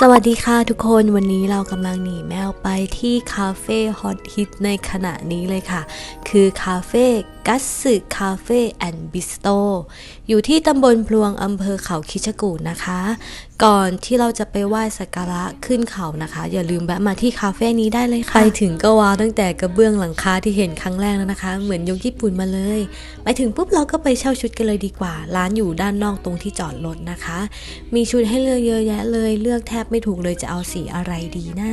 สวัสดีค่ะทุกคนวันนี้เรากำลังหนีแมวไปที่คาเฟ่ฮอตฮิตในขณะนี้เลยค่ะ คือคาเฟ่กัสสึคาเฟ่แอนด์บิสโตอยู่ที่ตำบลพลวงอำเภอเขาคิชกูดนะคะ ก่อนที่เราจะไปไหว้สักการะขึ้นเขานะคะ อย่าลืมแวะมาที่คาเฟ่นี้ได้เลยค่ะ ไปถึงก็ว้าวตั้งแต่กระเบื้องหลังคาที่เห็นครั้งแรกแล้วนะคะ เหมือนยกญี่ปุ่นมาเลย ไปถึงปุ๊บเราก็ไปเช่าชุดกันเลยดีกว่า ร้านอยู่ด้านนอกตรงที่จอดรถนะคะ มีชุดให้เลือกเยอะแยะเลยเลือกแทบไม่ถูกเลยจะเอาสีอะไรดีนะ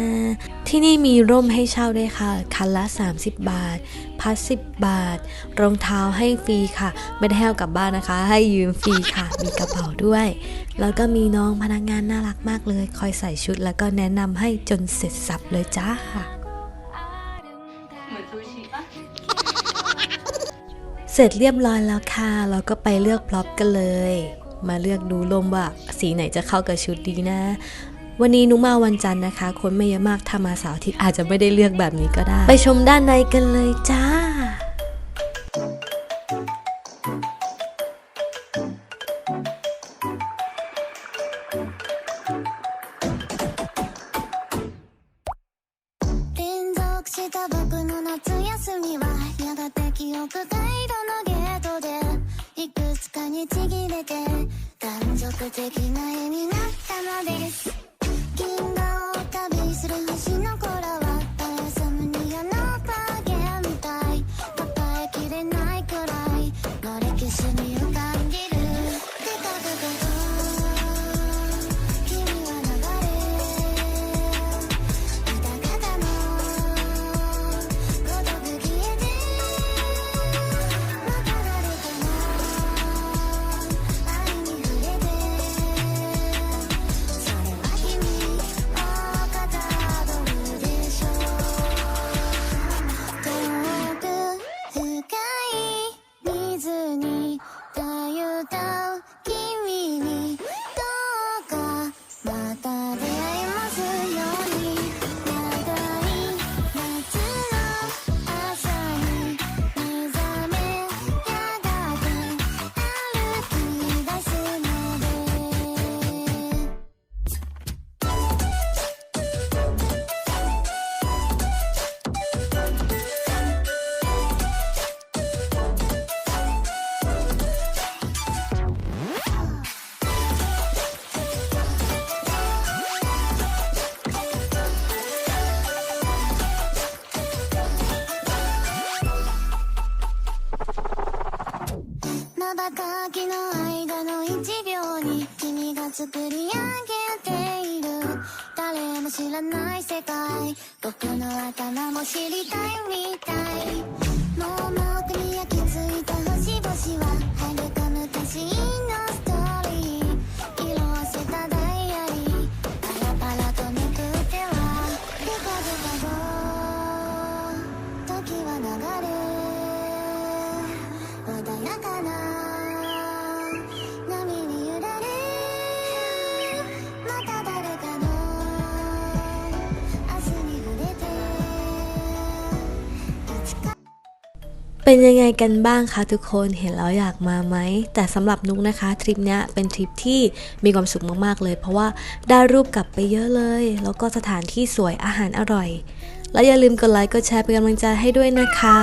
ที่นี่มีร่มให้เช่าด้วยค่ะ คันละ 30 บาท พัด10 บาท รองเท้าให้ฟรีค่ะ ไม่ได้ให้เอากลับบ้านนะคะ ให้ยืมฟรีค่ะ มีกระเป๋าด้วย แล้วก็มีน้องพนักงานน่ารักมากเลย คอยใส่ชุดแล้วก็แนะนำให้จนเสร็จสับเลยจ้าเหมือนซูชิปะเสร็จเรียบร้อยแล้วค่ะ เราก็ไปเลือกพร็อพกันเลย มาเลือกดูลมว่าสีไหนจะเข้ากับชุดดีนะ วันนี้นุกมาวันจันทร์นะคะ คนไม่เยอะมากถ้ามาเสาร์อาทิตย์อาจจะไม่ได้เลือกแบบนี้ก็ได้ ไปชมด้านในกันเลยจ้า 連続した僕の夏休みはやがて記憶回路のゲートでいくつかにちぎれて断続的な絵になったのです thinking だよだ君まばたきの間の一秒に君が作り上げてい。る誰も知らない世界。僕の頭も知りたいみたいもう僕に焼き付いた星々は遥か昔のストーリー。色あせたダイアリー。パラパラとめくってはデカデカと時は流れ。穏やかな เป็นยังไงกันบ้างคะทุกคนเห็นแล้วอยากมาไหม แต่สำหรับนุกนะคะทริปนี้เป็นทริปที่มีความสุขมากๆเลย เพราะว่าได้รูปกลับไปเยอะเลย แล้วก็สถานที่สวยอาหารอร่อย และอย่าลืมกดไลค์กดแชร์เป็นกำลังใจให้ด้วยนะคะ